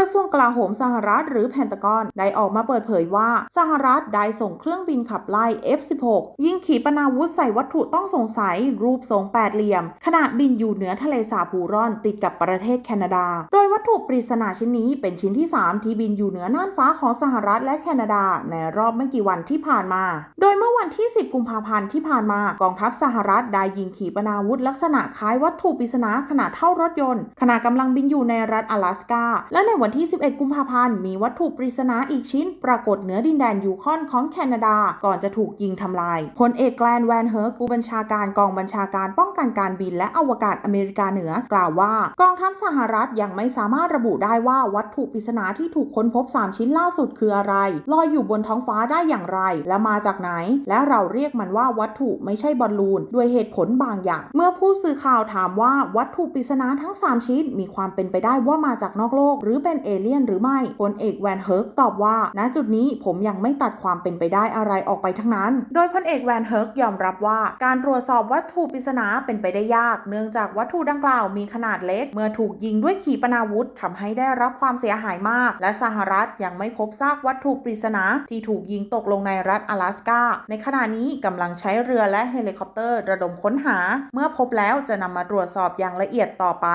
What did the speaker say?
ระทรวงกลาโหมสหรัฐหรือแพนตากอนได้ออกมาเปิดเผยว่าสหรัฐได้ส่งเครื่องบินขับไล่ F-16 ยิงขีปนาวุธใส่วัตถุต้องสงสัย รูปทรงแปดเหลี่ยม ขณะบินอยู่เหนือทะเลสาบฮูรอนติดกับประเทศแคนาดา โดยวัตถุปริศนาชิ้นนี้เป็นชิ้นที่ 3 ที่บินอยู่เหนือน่านฟ้าของสหรัฐและแคนาดา ในรอบไม่กี่วันที่ผ่านมา โดยเมื่อวันที่ 10 กุมภาพันธ์ที่ผ่านมากองทัพสหรัฐได้ยิงขีปนาวุธลักษณะคล้ายวัตถุปริศนาขนาดเท่ารถยนต์ขณะกำลังบินอยู่ในรัฐ阿拉สกาและในวันันที่ 11 กุมภาพันธ์ มีวัตถุปริศนาอีกชิ้น ปรากฏเหนือดินแดนยูคอนของแคนาดา ก่อนจะถูกยิงทำลาย พลเอกแกลนแวนเฮิร์กผู้บัญชาการกองบัญชาการป้องกันการบินและอวกาศอเมริกาเหนือ กล่าวว่ากองทัพสหรัฐยังไม่สามารถระบุได้ว่าวัตถุปริศนาที่ถูกค้นพบ 3 ชิ้นล่าสุดคืออะไร ลอยอยู่บนท้องฟ้าได้อย่างไร และมาจากไหน และเราเรียกมันว่าวัตถุไม่ใช่บอลลูน ด้วยเหตุผลบางอย่าง เมื่อผู้สื่อข่าวถามว่าวัตถุปริศนาทั้ง 3 ชิ้นมีความเป็นไปได้ว่ามาจากนอกโลก หรือเป็นเอเลี่ยนหรือไม่พลเอกแวนเฮิร์กตอบว่า ณ จุดนี้ผมยังไม่ตัดความเป็นไปได้อะไรออกไปทั้งนั้น โดยพลเอกแวนเฮิร์กยอมรับว่าการตรวจสอบวัตถุปริศนาเป็นไปได้ยาก เนื่องจากวัตถุดังกล่าวมีขนาดเล็ก เมื่อถูกยิงด้วยขีปนาวุธทำให้ได้รับความเสียหายมาก และสหรัฐยังไม่พบซากวัตถุปริศนาที่ถูกยิงตกลงในรัฐ阿拉สกา ในขณะนี้กำลังใช้เรือและเฮลิคอปเตอร์ระดมค้นหา เมื่อพบแล้วจะนำมาตรวจสอบอย่างละเอียดต่อไป